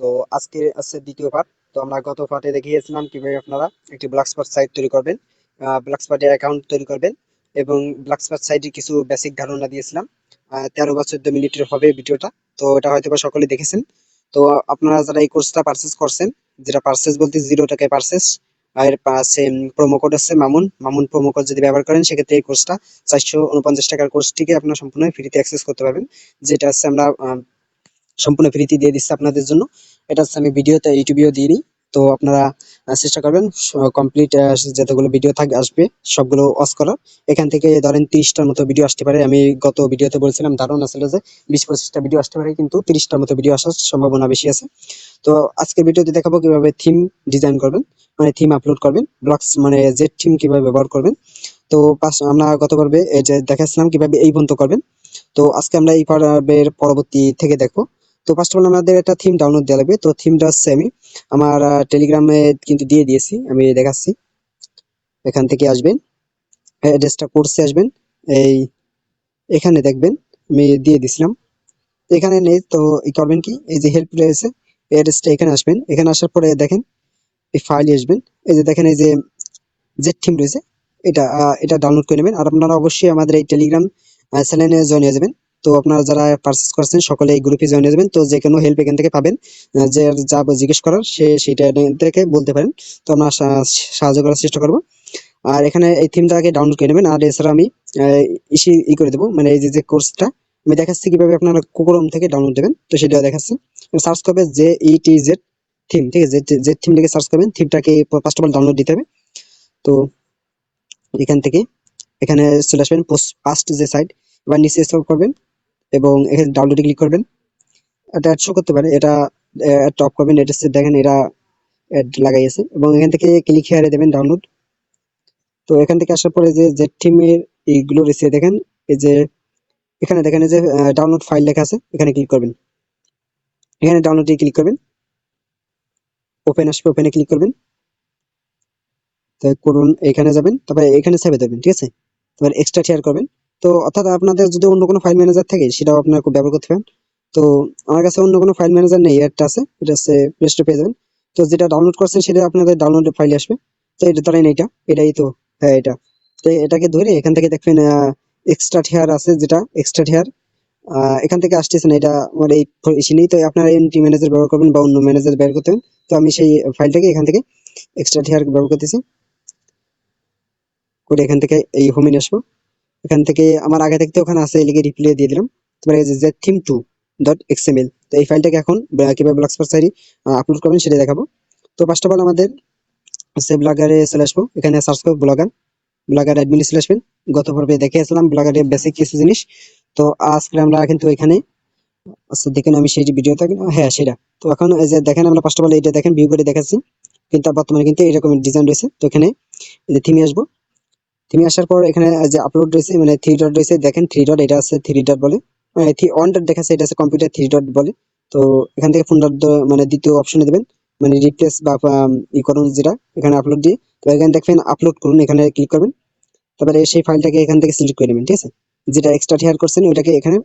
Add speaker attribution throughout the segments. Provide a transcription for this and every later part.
Speaker 1: তো আজকে আছে দ্বিতীয় পার্ট তো আমরা গত পার্টে কীভাবে আপনারা একটি সাইট তৈরি করবেন অ্যাকাউন্ট তৈরি করবেন এবং কিছু বেসিক ধারণা দিয়েছিলাম। তেরো বা চোদ্দ মিনিটের হবে ভিডিওটা। তো এটা হয়তো সকলে দেখেছেন। তো আপনারা যারা এই কোর্সটা পারচেস করছেন, যেটা পারচেস বলতে জিরো টাকায় পারচেস আর পাশে প্রোমো কোড আছে মামুন। মামুন প্রোমো কোড যদি ব্যবহার করেন, সেক্ষেত্রে এই কোর্সটা চারশো উনপঞ্চাশ টাকার কোর্সটিকে আপনারা সম্পূর্ণ ফ্রিতে অ্যাক্সেস করতে পারবেন। যেটা হচ্ছে আমরা সম্পূর্ণ ফ্রিতে দিয়ে দিচ্ছে আপনাদের জন্য। এটা হচ্ছে আমি ভিডিওতে, ইউটিউবেও দিয়ে দিই তো আপনারা চেষ্টা করবেন কমপ্লিট যতগুলো ভিডিও থাকবে আসবে, সবগুলো ওয়াচ করার। এখান থেকে ধরেন তিরিশটার মতো ভিডিও আসতে পারে। আমি গত ভিডিওতে বলছিলাম, ধারণা ছিল যে বিশ, পঁচিশটা ভিডিও আসতে পারে, কিন্তু তিরিশটার মতো ভিডিও আসার সম্ভাবনা বেশি আছে। তো আজকের ভিডিওতে দেখাবো কীভাবে থিম ডিজাইন করবেন মানে থিম আপলোড করবেন ব্লগস মানে যে থিম কীভাবে ব্যবহার করবেন। তো আমরা গত পর্বে যে দেখাচ্ছিলাম কীভাবে এই পর্যন্ত করবেন। তো আজকে আমরা এই পর্বের পরবর্তী থেকে দেখব। তো ফার্স্ট অফ অল আমাদের একটা থিম ডাউনলোড দেওয়া লাগবে। তো থিমটা হচ্ছে আমি আমার টেলিগ্রামে কিন্তু দিয়ে দিয়েছি। আমি দেখাচ্ছি। এখান থেকে আসবেন। অ্যাড্রেসটা কোর্সে আসবেন। এই এখানে দেখবেন আমি দিয়ে দিছিলাম। এখানে নেই, তো ই করবেন কি? এই যে হেল্প রয়েছে, এই অ্যাড্রেসটা এখানে আসবেন। এখানে আসার পরে দেখেন, এই ফাইলে আসবেন। এই যে দেখেন, এই যে জেড থিম রয়েছে, এটা এটা ডাউনলোড করে নেবেন। আর আপনারা অবশ্যই আমাদের এই টেলিগ্রাম চ্যানেলে জয়েন হয়ে যাবেন। তো আপনারা যারা পারচেস করছেন, সকলে এই গ্রুপে জয়েন হয়ে যাবেন। তো যে কোনো হেল্প এখান থেকে পাবেন। যে যা জিজ্ঞেস করার, সে সেটা থেকে বলতে পারেন। তো আমরা সাহায্য করার চেষ্টা করব। আর এখানে এই থিমটা আগে ডাউনলোড করে নেবেন। আর এছাড়া আমি ইসি ই করে দেবো। মানে এই যে কোর্সটা আমি দেখাচ্ছি কীভাবে আপনারা কুকুরম থেকে ডাউনলোড দেবেন। তো সেটা দেখাচ্ছি। সার্চ করবে J E T Z theme ঠিক আছে? জেড থিম লিখে সার্চ করবেন। থিমটাকে ফার্স্ট অফ অল ডাউনলোড দিতে হবে। তো এখান থেকে, এখানে চলে আসবেন। ফার্স্ট যে সাইট এবার নিচে স্ক্রল করবেন। এবং এখানে ডাউনলোডে ক্লিক করবেন। এটা অ্যাড শো করতে পারে এটা টপ করবেন। এটা দেখেন এরা অ্যাড লাগাইছে। এবং এখান থেকে ক্লিক হেয়ারে দেবেন ডাউনলোড তো এখান থেকে আসার পরে যে জেড থিমের এইগুলো রয়েছে, দেখেন, এই যে, এখানে দেখেন যে ডাউনলোড ফাইল লেখা আছে, এখানে ক্লিক করবেন। এখানে ডাউনলোডে ক্লিক করবেন। ওপেন আসবে ওপেনে ক্লিক করবেন। করুন, এখানে যাবেন। তারপরে এখানে সেভে দেবেন, ঠিক আছে? তারপর এক্সট্রা শেয়ার করবেন। তো অর্থাৎ আপনাদের যদি অন্য কোনো ফাইল ম্যানেজার থাকে, সেটাও আপনারা খুব ব্যবহার করতে পারেন। তো আমার কাছে অন্য কোনো ফাইল ম্যানেজার নেই একটা আছে, এটা হচ্ছে প্লে স্টোর পেয়ে যাবেন। তো যেটা ডাউনলোড করছেন, সেটা আপনাদের ডাউনলোড ফাইল আসবে। তো এটা ধরেন এটা এটাই তো হ্যাঁ এটা। তো এটাকে ধরে এখান থেকে দেখবেন এক্সট্রা হেয়ার আছে যেটা এক্সট্রা হেয়ার এখান থেকে আসতেছে না, এটা আমার এই ইসে নেই, তো আপনারা এনটি ম্যানেজার ব্যবহার করবেন বা অন্য ম্যানেজার ব্যবহার করতে তো আমি সেই ফাইলটাকে এখান থেকে এক্সট্রা হেয়ার ব্যবহার করতেছি। করে এখান থেকে এই হোমে নিয়ে আসব। এখান থেকে আমার আগে থেকে ওখানে আছে লিখে রিপ্লে দিয়ে দিলাম। তারপরে যে থিম টু ডট এক্সএমএল তো এই ফাইলটাকে এখন কীভাবে ব্লগস্পট সাইডে আপলোড করবেন সেটা দেখাবো। তো ফার্স্ট অফ অল আমাদের সে ব্লগারে চলে আসব। এখানে সার্চ করব ব্লগার ব্লগার অ্যাডমিনে চলে আসবেন। গত পর্বে দেখে আসলাম ব্লগারের বেসিক কিছু জিনিস। তো আজকে আমরা কিন্তু এখানে আচ্ছা দেখেন আমি সেই ভিডিওটা হ্যাঁ সেটা। তো এখন এই যে দেখেন আমরা ফার্স্ট অফ অল এটা দেখেন ভিউ করে দেখাচ্ছি। কিন্তু বর্তমানে কিন্তু এরকম ডিজাইন রয়েছে। তো এখানে যে থিমে আসব। থিমে আসার পর এখানে যে আপলোড রয়েছে মানে থ্রি ডট রয়েছে, দেখেন থ্রি ডট এটা আছে থ্রি ডট বলে। ওয়ান ডট দেখাচ্ছে, এটা আছে কম্পিউটার থ্রি ডট বলে। তো এখান থেকে ফোন ডট মানে দ্বিতীয় অপশনে দেবেন মানে রিপ্লেস বা ই করুন যেটা, এখানে আপলোড দিয়ে। তো এখানে দেখবেন আপলোড করুন, এখানে ক্লিক করবেন। তারপরে সেই ফাইলটাকে এখান থেকে সিলেক্ট করে নেবেন, ঠিক আছে? যেটা এক্সট্রা শেয়ার করছেন, ওইটাকে এখানে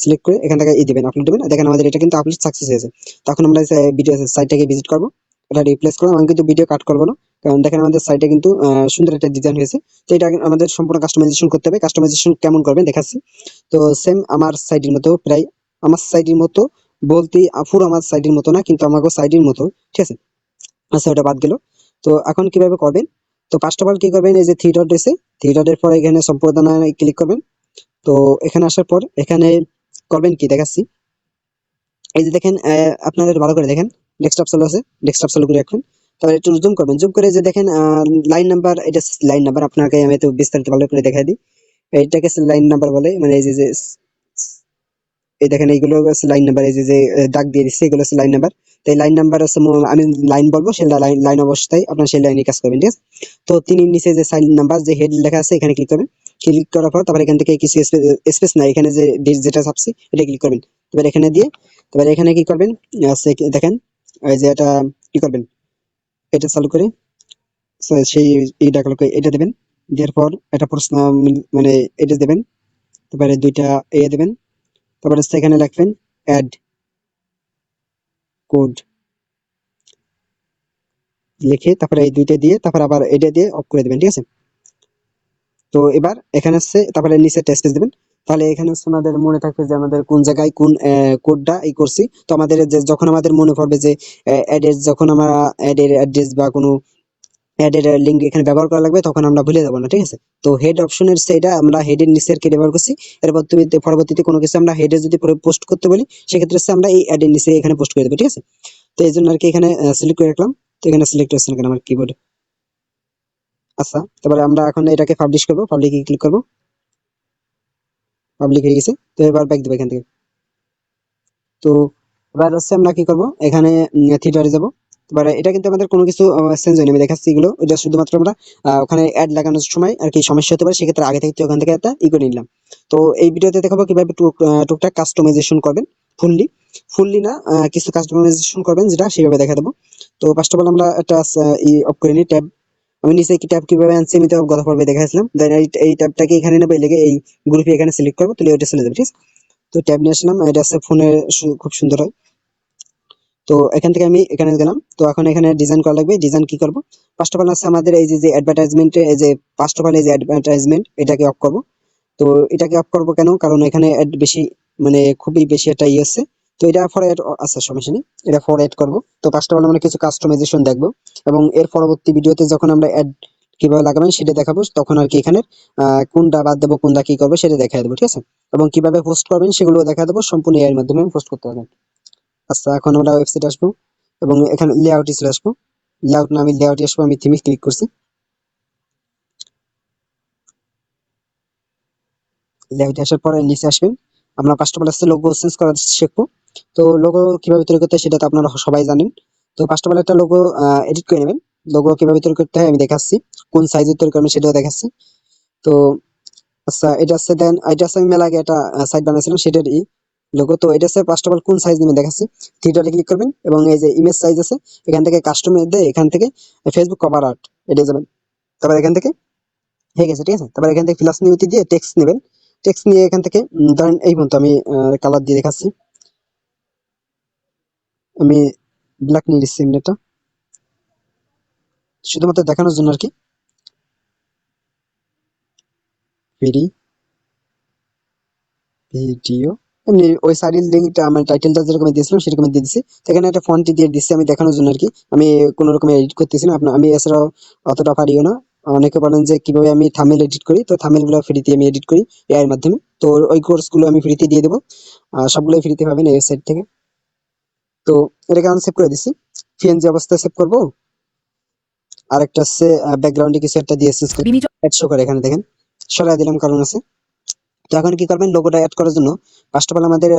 Speaker 1: সিলেক্ট করে এখান থেকে ই দেবেন আপলোড দেবেন। দেখেন আমাদের এটা কিন্তু আপলোড সাকসেস হয়েছে। তখন আমরা ভিডিও সাইটটাকে ভিজিট করব। এটা রিপ্লেস করব আমি কিন্তু ভিডিও কাট করব না। কারণ দেখেন আমাদের সাইটে কিন্তু সুন্দর একটা ডিজাইন হয়েছে। তো এটা আমাদের সম্পূর্ণ কাস্টমাইজেশন করতে হবে। কাস্টমাইজেশন কেমন করবেন দেখাচ্ছি। তো সেম আমার সাইটের মতো প্রায় আমার সাইটের মতো বলতে আহ, পুরো আমার সাইটের মতো না কিন্তু আমাকে সাইটের মতো ঠিক আছে? আচ্ছা ওটা বাদ গেল। তো এখন কীভাবে করবেন? তো ফার্স্ট অফ অল কি করবেন? এই যে থ্রি ডট রয়েছে থ্রি ডটের পর এখানে সম্পাদনায় ক্লিক করবেন। তো এখানে আসার পর এখানে করবেন কি? দেখাচ্ছি। এই যে দেখেন আপনাদের ভালো করে দেখেন। ডেস্কটপ চালু আছে ডেস্কটপ চালু করে রাখবেন তারপর একটু জুম করবেন জুম করে যে দেখেন লাইন নাম্বার এটা লাইন নাম্বার আপনাকে আমি একটু বিস্তারিত ভালো করে দেখাই দিই। এইটাকে লাইন নাম্বার বলে মানে এই যে এই দেখেন, এইগুলো লাইন নাম্বার এই যে দাগ দিয়ে দিচ্ছে, এগুলো হচ্ছে লাইন নাম্বার তো এই লাইন নাম্বার হচ্ছে আমি লাইন বলব সেই লাইন লাইন অবস্থায় আপনার সেই লাইনে কাজ করবেন, ঠিক আছে? তো তিনি নিচে যে সাইন নাম্বার যে হেড লেখা আছে, এখানে ক্লিক করবেন। ক্লিক করার পর তারপর এখান থেকে কিছু স্পেস নাই, এখানে যে যেটা ছাপছি এটা ক্লিক করবেন। এবার এখানে দিয়ে তারপর এখানে কি করবেন? দেখেন এই যে এটা কি করবেন? এটা চালু করে সেই এইটা এটা দেবেন। দেওয়ার পর এটা প্রশ্ন মানে এটা দেবেন। তারপরে দুইটা এ দেবেন। তারপরে এখানে লিখবেন অ্যাড কোড লিখে তারপরে এই দুইটা দিয়ে তারপর আবার এটা দিয়ে অফ করে দেবেন, ঠিক আছে? তো এবার এখানে হচ্ছে, তারপরে নিচে টেস্ট দেবেন। তাহলে এখানে হচ্ছে আমাদের মনে থাকবে যে আমাদের কোন জায়গায় কোন কোডটা এই করছি। তো আমাদের যে, যখন আমাদের মনে পড়বে যে অ্যাডের যখন আমরা অ্যাডের অ্যাড্রেস বা কোনো অ্যাডের লিঙ্ক এখানে ব্যবহার করা লাগবে, তখন আমরা ভুলে যাব না, ঠিক আছে? তো হেড অপশনের সেটা আমরা হেডের নিচের কে ব্যবহার করছি। এরপর তুমি পরবর্তীতে কোনো কিছু আমরা হেডে যদি পোস্ট করতে বলি, সেক্ষেত্রে আমরা এই অ্যাডের নিচে এখানে পোস্ট করে দেবো, ঠিক আছে? তো এই জন্য আর কি এখানে সিলেক্ট করে রাখলাম। তো এখানে সিলেক্ট কেন আমার কিবোর্ডে আচ্ছা তারপরে আমরা এখন এটাকে পাবলিশ করব। পাবলিকে ক্লিক করব। পাবলিক হয়ে গেছে। তো এবার ব্যাক দেবো এখান থেকে। তো এবার হচ্ছে আমরা কি করব? এখানে থিয়েটারে যাব। এবার এটা কিন্তু আমাদের কোনো কিছু চেঞ্জ হয়নি। আমি দেখাচ্ছি এগুলো। এটা শুধুমাত্র আমরা ওখানে অ্যাড লাগানোর সময় আর কি সমস্যা হতে পারে। সেক্ষেত্রে আগে থেকে ওখান থেকে একটা ই করে নিলাম। তো এই ভিডিওতে দেখাবো কীভাবে টুকটাক কাস্টমাইজেশন করবেন ফুললি ফুললি না কিছু কাস্টমাইজেশন করবেন যেটা সেভাবে দেখা দেবো। তো ফার্স্ট অফ অল আমরা একটা ই অফ করে নিই ট্যাব আমি নিচে কি ট্যাব কীভাবে আনছি, আমি তো গত পর্বে দেখাইছিলাম। দেন এই ট্যাবটাকে এখানে নেব, লেগে এই গ্রুপে এখানে সিলেক্ট করব, তাহলে ওইটা চলে যাবে, ঠিক আছে? তো ট্যাব নিয়ে আসলাম, এটা আছে ফোনে খুব সুন্দর হয়। তো এখান থেকে আমি এখানে গেলাম, তো এখন এখানে ডিজাইন করা লাগবে ডিজাইন কি করব? ফার্স্ট অফ অল আছে আমাদের এই যে যে অ্যাডভার্টাইজমেন্ট এই যে ফার্স্ট অফ অল এই যে অ্যাডভার্টাইজমেন্ট এটাকে অফ করব। তো এটাকে অফ করব কেন? কারণ এখানে বেশি মানে খুবই বেশি একটা ইয়ে আছে। তো এটা ফর এড আচ্ছা সমস্যা নেই। এটা ফর অ্যাড করব। তো ফার্স্ট অফ আমরা কিছু কাস্টমাইজেশন দেখব এবং এর পরবর্তী ভিডিওতে যখন আমরা অ্যাড কীভাবে লাগাবেন সেটা দেখাবো, তখন আর কি এখানে কোনটা বাদ দেবো, কোনটা কি করব সেটা দেখা দেবো, ঠিক আছে? এবং কীভাবে পোস্ট করবেন সেগুলো দেখা দেবো, সম্পূর্ণ এর মাধ্যমে পোস্ট করতে হবে আচ্ছা এখন আমরা ওয়েবসাইট আসব এবং এখানে লেআউটে চলে আসব। লেআউট না, আমি লেআউটে আসব, আমি থিমে ক্লিক করছি। লেআউটে আসার পরে নিচে আসবেন। আমরা first of all logo change করা শিখব। তো লোগো কীভাবে তৈরি করতে হয় সেটা তো আপনারা সবাই জানেন। তো ফার্স্ট অফ অল একটা লোগো এডিট করে নেবেন। লোগো কীভাবে তৈরি করতে হয় আমি দেখাচ্ছি। কোন সাইজের তৈরি করবেন সেটাও দেখাচ্ছি। তো আচ্ছা এটা হচ্ছে দেন, এটা হচ্ছে আমি মেলা আগে একটা সাইট বানাইছিলাম সেটারই লোগো তো এটা হচ্ছে ফার্স্ট অফ অল কোন সাইজ নেবেন দেখাচ্ছি। থিয়েটারে ক্লিক করবেন এবং এই যে ইমেজ সাইজ আছে, এখান থেকে কাস্টমার দিয়ে এখান থেকে ফেসবুক কভার আর্ট এটা যাবেন। তারপর এখান থেকে, হয়ে গেছে, ঠিক আছে? তারপর এখান থেকে প্লাস নিউতি দিয়ে টেক্সট নেবেন। টেক্সট নিয়ে এখান থেকে ধরেন এই পর্যন্ত আমি কালার দিয়ে দেখাচ্ছি। আমি ব্ল্যাক নিয়ে নিচ্ছি এমনি এটা শুধুমাত্র দেখানোর জন্য আর কি। ভিডি ভিডিও এমনি ওই সাইডের লিঙ্কটা আমার টাইটেলটা যেরকম দিয়েছিলাম সেরকম দিয়ে দিচ্ছি তো এখানে একটা ফন্ট দিয়ে দিচ্ছি আমি দেখানোর জন্য আর কি। আমি কোনো রকম এডিট করতেছি না। আপনার আমি এছাড়াও অতটা পারিও না। অনেকে বলেন যে, কীভাবে আমি থামেল এডিট করি? তো থামেলগুলো ফ্রিতে আমি এডিট করি এআই এর মাধ্যমে। তো ওই কোর্সগুলো আমি ফ্রিতে দিয়ে দেবো। সবগুলোই ফ্রিতে পাবেন এই ওয়েবসাইট থেকে। তো এটাকে আমি সেভ করে দিচ্ছি পিএনজি অবস্থায় সেভ করব। আর একটা হচ্ছে ব্যাকগ্রাউন্ডে কিছু একটা দিয়ে চেঞ্জ করি। অ্যাড শো করে এখানে দেখেন। সরাই দিলাম কারণ আছে। তো এখন কি করবেন? লোগোটা অ্যাড করার জন্য ফার্স্ট অফ অল আমাদের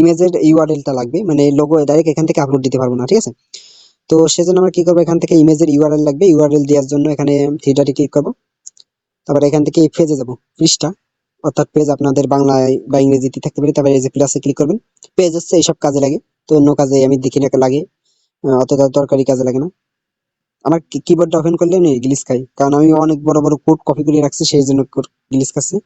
Speaker 1: ইমেজের ইউআরএলটা লাগবে। মানে লোগো ডাইরেক্ট এখান থেকে আপলোড দিতে পারব না ঠিক আছে? তো সেজন্য আমরা কি করব? এখান থেকে ইমেজের ইউআরএল লাগবে। ইউআরএল দেওয়ার জন্য এখানে থিয়েটারে ক্লিক করব। তারপরে এখান থেকে পেজে যাব। পৃষ্ঠা অর্থাৎ পেজ আপনাদের বাংলায় বা ইংরেজিতে থাকতে পারে। তারপরে এই যে প্লাসে ক্লিক করবেন। পেজ হচ্ছে এইসব কাজে লাগে। তো অন্য কাজে আমি দেখি না লাগে। অতটা দরকারি কাজে লাগে না। আমার কিবোর্ডটা ওপেন করলে আমি গ্লিচ খাই। কারণ আমি অনেক বড় বড় কোড কপি করে রাখছি, সেই জন্য গ্লিচ খাচ্ছি।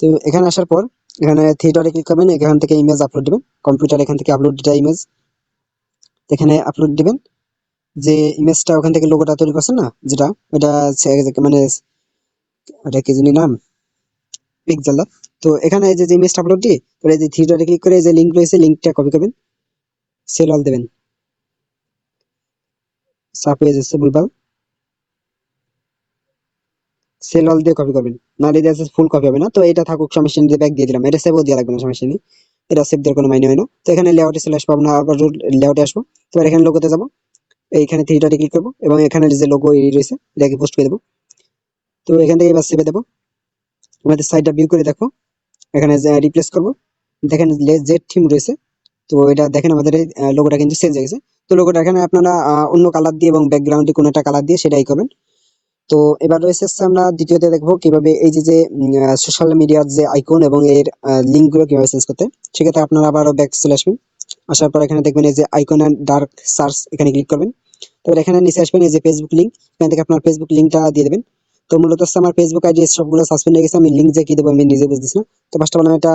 Speaker 1: তো এখানে আসার পর, এখানে থিয়েটারে ক্লিক করবেন, এখান থেকে ইমেজ আপলোড দিবেন। কম্পিউটার এখান থেকে আপলোড দিটা ইমেজ এখানে আপলোড দিবেন। যে ইমেজটা ওখান থেকে লোগোটা তৈরি করছেন না, যেটা ওটা মানে এটা কি জানি নাম? পিক্সেল তো এখানে যে ইমেজটা আপলোড দিয়ে এই যে থিয়েটারে ক্লিক করে যে লিংক রয়েছে লিঙ্কটা কপি করবেন। সেল অল দেবেন। হয়ে যাচ্ছে ভুলভাল সেল অল দিয়ে কপি করবেন। না দিয়ে ফুল কপি হবে না। তো এটা থাকুক সমস্যা নেই ব্যাক দিয়ে দিলাম। এটা সেভও দিয়ে লাগবে না সমস্যা নেই এটা সেভ দেওয়ার কোনো মাইনে হয় না। তো এখানে লেআউটে চলে আসব। আমরা আবার লেআউটে আসব। তো এখানে লোগোতে যাব। এইখানে থ্রিটাতে ক্লিক করব এবং এখানে যে লোগো রয়েছে, এটাকে পোস্ট করে দেবো। তো এখান থেকে এবার সেভে দেবো। আমাদের সাইডটা ভিউ করে দেখো। এখানে রিপ্লেস করব। দেখেন জেড থিম রয়েছে তো এটা দেখেন আমাদের এই কিন্তু চেঞ্জ হয়ে গেছে। তো লোগোটা এখানে আপনারা অন্য কালার দিয়ে এবং ব্যাকগ্রাউন্ডে কোনো একটা কালার দিয়ে সেটাই করবেন। তো এবার রয়েছে আমরা দ্বিতীয়তে দেখব কীভাবে এই যে যে সোশ্যাল মিডিয়ার যে আইকন এবং এর লিঙ্কগুলো কীভাবে চেঞ্জ করতে। সেক্ষেত্রে আপনারা আবারও ব্যাক চলে আসবেন। আসার পর এখানে দেখবেন এই যে আইকন অ্যান্ড ডার্ক সার্চ এখানে ক্লিক করবেন। তারপর এখানে নিচে আসবেন এই যে ফেসবুক লিঙ্ক এখান থেকে আপনার ফেসবুক লিঙ্কটা দিয়ে দেবেন। তো মূলত হচ্ছে আমার ফেসবুক আইডি সবগুলো সাসপেন্ড হয়ে গেছে। আমি লিঙ্ক যে কি দেবো আমি নিজে বুঝতেছি না। তো ফার্স্ট অফ অল আমি একটা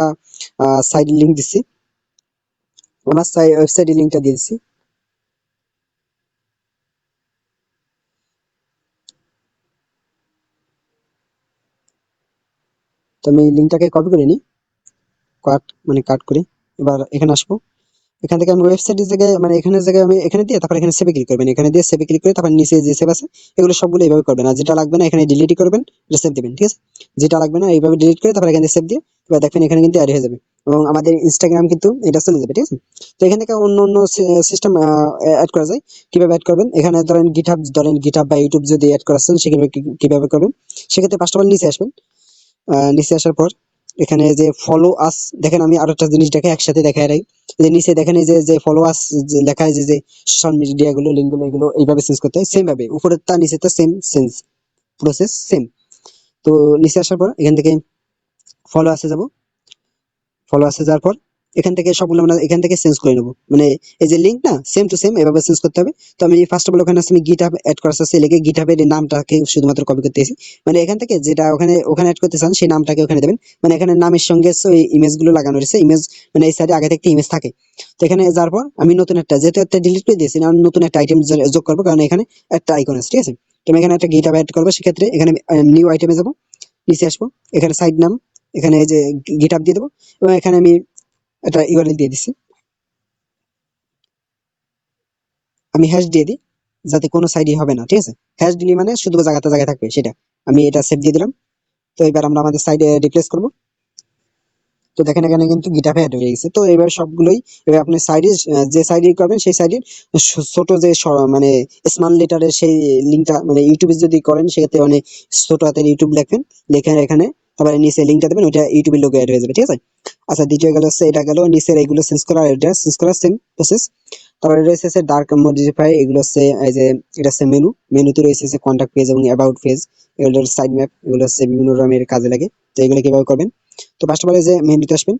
Speaker 1: সাইড লিঙ্ক দিচ্ছি। ওনার সাই ওয়েবসাইটের লিঙ্কটা দিয়ে দিচ্ছি তো আমি লিঙ্কটাকে কপি করে নিই কাট মানে কাট করে। এবার এখানে আসব। এখান থেকে আমি ওয়েবসাইটের জায়গায় মানে এখানে জায়গায় আমি এখানে দিয়ে তারপর এখানে সেভে ক্লিক করবেন। মানে এখানে দিয়ে সেভে ক্লিক করে তারপর নিচে যে সেভ আছে, এগুলো সবগুলো এইভাবে করবেন। আর যেটা লাগবে না, এখানে ডিলিট করবেন সেভ দেবেন, ঠিক আছে? যেটা লাগবে না, এইভাবে ডিলিট করে তারপর এখানে সেভ দিয়ে, এবার দেখবেন এখানে কিন্তু অ্যাড হয়ে যাবে। এবং আমাদের ইনস্টাগ্রাম কিন্তু এটা চলে যাবে, ঠিক আছে? তো এখান থেকে অন্য অন্য সিস্টেম অ্যাড করা যায়। কীভাবে অ্যাড করবেন? এখানে ধরেন গিটহাব ধরেন গিটহাব বা ইউটিউব যদি অ্যাড করাচ্ছেন সেভাবে কি- কীভাবে করবেন? সেক্ষেত্রে ফার্স্ট অফ অল নিচে আসবেন। নিচে আসার পর এখানে যে ফলো আস দেখেন আমি আরও একটা জিনিস দেখে একসাথে দেখাই রাখি। যে নিচে দেখেন এই যে যে ফলো আস যে লেখা আছে যে সোশ্যাল মিডিয়া গুলো লিঙ্কগুলো, এগুলো এইভাবে চেঞ্জ করতে হয়। সেম ভাবে, উপরের তা নিচে তা সেম চেঞ্জ প্রসেস সেম তো নিচে আসার পর এখান থেকে ফলো আসে যাব। ফলো আসে যাওয়ার পর এখান থেকে সবগুলো আমরা এখান থেকে চেঞ্জ করে নেব। মানে এই যে লিঙ্ক না সেম টু সেম এভাবে চেঞ্জ করতে হবে। তো আমি ফার্স্ট অফ অল ওখানে আমি গিটহাব অ্যাড করার আছে লিখে গিটহাবের নামটাকে শুধুমাত্র কপি করতেছি মানে এখান থেকে যেটা ওখানে ওখানে অ্যাড করতে চান, সেই নামটাকে ওখানে দেবেন। মানে এখানে নামের সঙ্গে ওই ইমেজগুলো লাগানো রয়েছে ইমেজ মানে এই সাইডে আগে থেকে ইমেজ থাকে। তো এখানে যাওয়ার পর আমি নতুন একটা, যেহেতু একটা ডিলিট করে দিয়েছি না নতুন একটা আইটেম যোগ করব, কারণ এখানে একটা আইকন আছে, ঠিক আছে? তো আমি এখানে একটা গিটহাব অ্যাড করব, সেক্ষেত্রে এখানে নিউ আইটেমে যাব, নিচে আসব। এখানে সাইড নাম এখানে যে গিটহাব দিয়ে দেবো এবং এখানে আমি একটা ইউআরএল দিয়ে দিচ্ছি আমি হ্যাশ দিয়ে দিই, যাতে কোনো সাইডই হবে না, ঠিক আছে? হ্যাশ দিলি মানে শুধু জায়গাতে জায়গায় থাকবে, সেটা। আমি এটা সেভ দিয়ে দিলাম। তো এবার আমরা আমাদের সাইডে রিপ্লেস করব। তো দেখেন এখানে কিন্তু গিটার অ্যাড হয়ে গেছে। তো এবার সবগুলোই, এবার আপনি সাইডে যে সাইডে করবেন, সেই সাইডের ছোট যে মানে স্মল লেটারের সেই লিঙ্কটা মানে ইউটিউবে যদি করেন, সেক্ষেত্রে মানে ছোট হাতের ইউটিউব লেখেন লেখেন এখানে তারপরে নিচে লিঙ্কটা দেবেন, ওইটা ইউটিউবের লোগো অ্যাড হয়ে যাবে, ঠিক আছে? আচ্ছা দ্বিতীয় গেল হচ্ছে, এটা গেল নিচের এইগুলো চেঞ্জ করা এটা চেঞ্জ করা সেম প্রসেস তারপরে রয়েছে হচ্ছে ডার্ক মডিফাই এগুলো হচ্ছে, এই যে, এটা হচ্ছে মেনু মেনুতে রয়েছে হচ্ছে কন্ট্যাক্ট পেজ এবং অ্যাবাউট পেজ এগুলো সাইড ম্যাপ এগুলো হচ্ছে বিভিন্ন রকমের কাজে লাগে, তো এগুলো কীভাবে করবেন? তো ফার্স্ট অফ অল যে মেনুতে আসবেন,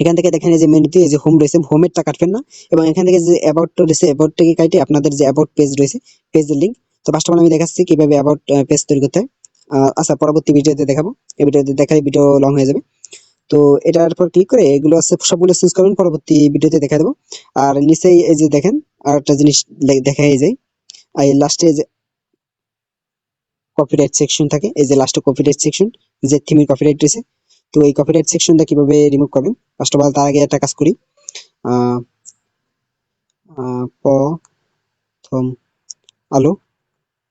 Speaker 1: এখান থেকে দেখেন যে মেনুতে যে হোম রয়েছে হোমেরটা কাটবেন না, এবং এখান থেকে যে অ্যাবাউট রয়েছে অ্যাবাউটটাকে কাটে? আপনাদের যে অ্যাবাউট পেজ রয়েছে পেজের লিঙ্ক তো ফার্স্ট অফ অল আমি দেখাচ্ছি কীভাবে অ্যাবাউট পেজ তৈরি করতে হয়। আচ্ছা পরবর্তী ভিডিওতে দেখাবো। এই ভিডিওতে দেখাই ভিডিও লং হয়ে যাবে। তো এটার পর ক্লিক করে এগুলো আছে, সবগুলো চেঞ্জ করবেন, পরবর্তী ভিডিওতে দেখা দেবো। আর নিচেই এই যে দেখেন, আর একটা জিনিস লে- দেখা যায় আর লাস্টে যে কপিরাইট সেকশন থাকে, এই যে লাস্টে কপিরাইট সেকশন যে থিমের কপিরাইট রয়েছে। তো এই কপিরাইট সেকশনটা কীভাবে রিমুভ করবেন? ফার্স্ট অফ অল তার আগে একটা কাজ করি। প্রথম আলো,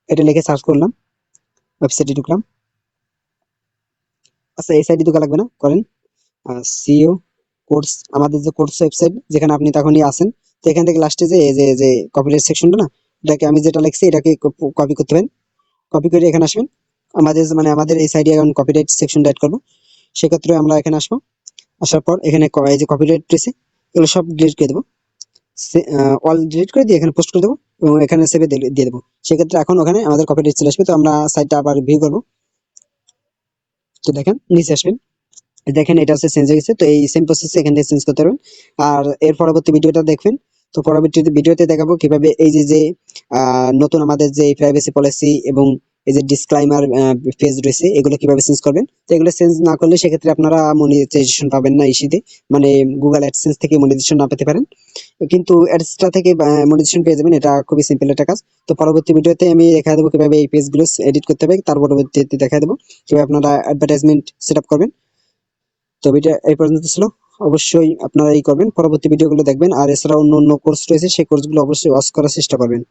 Speaker 1: এটা লিখে সার্চ করলাম। ওয়েবসাইটে ঢুকলাম। আচ্ছা এই সাইডে ঢুকা লাগবে না? করেন। সিও কোর্স আমাদের যে কোর্স ওয়েবসাইট যেখানে আপনি তখনই আসেন। তো এখান থেকে লাস্টে যে, এই যে যে কপিরাইট সেকশনটা না, এটাকে আমি যেটা লিখছি, এটাকে কপি করতে পারেন। কপি করে এখানে আসবেন। আমাদের মানে আমাদের এই সাইডে এখন কপিরাইট সেকশনটা অ্যাড করব। সেক্ষেত্রে আমরা এখানে আসব। আসার পর এখানে এই যে কপিরাইট রয়েছে এগুলো সব ডিলিট করে দেবো। অল ডিলিট করে দিয়ে এখানে পোস্ট করে দেবো এবং এখানে সেভে দিয়ে দেবো। সেক্ষেত্রে এখন ওখানে আমাদের কপিরাইট চলে আসবে, তো আমরা সাইটটা আবার ভিউ করব। তো দেখেন, নিচে আসবেন। দেখেন, এটা হচ্ছে চেঞ্জ হয়ে গেছে, তো এই সেম প্রসেস এখান থেকে চেঞ্জ করতে পারবেন। আর এর পরবর্তী ভিডিওটা দেখবেন, তো পরবর্তী ভিডিওতে দেখাবো কীভাবে এই যে যে নতুন আমাদের যে প্রাইভেসি পলিসি এবং এই যে ডিসক্লাইমার পেজ রয়েছে, এগুলো কীভাবে চেঞ্জ করবেন? তো এগুলো চেঞ্জ না করলে সেক্ষেত্রে আপনারা মনিটাইজেশন পাবেন না ইসিতে মানে গুগল অ্যাডসেন্স থেকে মনিটাইজেশন না পেতে পারেন। কিন্তু অ্যাডসটা থেকে মনিটাইজেশন পেয়ে যাবেন, এটা খুবই সিম্পল একটা কাজ। তো পরবর্তী ভিডিওতে আমি দেখা দেবো কীভাবে এই পেজগুলো এডিট করতে হবে, তার পরবর্তীতে দেখা দেবো কীভাবে আপনারা অ্যাডভার্টাইজমেন্ট সেট আপ করবেন। তো ভিডিও এই পর্যন্ত ছিল। অবশ্যই আপনারা এই করবেন। পরবর্তী ভিডিওগুলো দেখবেন। আর এছাড়া অন্য অন্য কোর্স রয়েছে, সেই কোর্সগুলো অবশ্যই ওয়াচ করার চেষ্টা করবেন।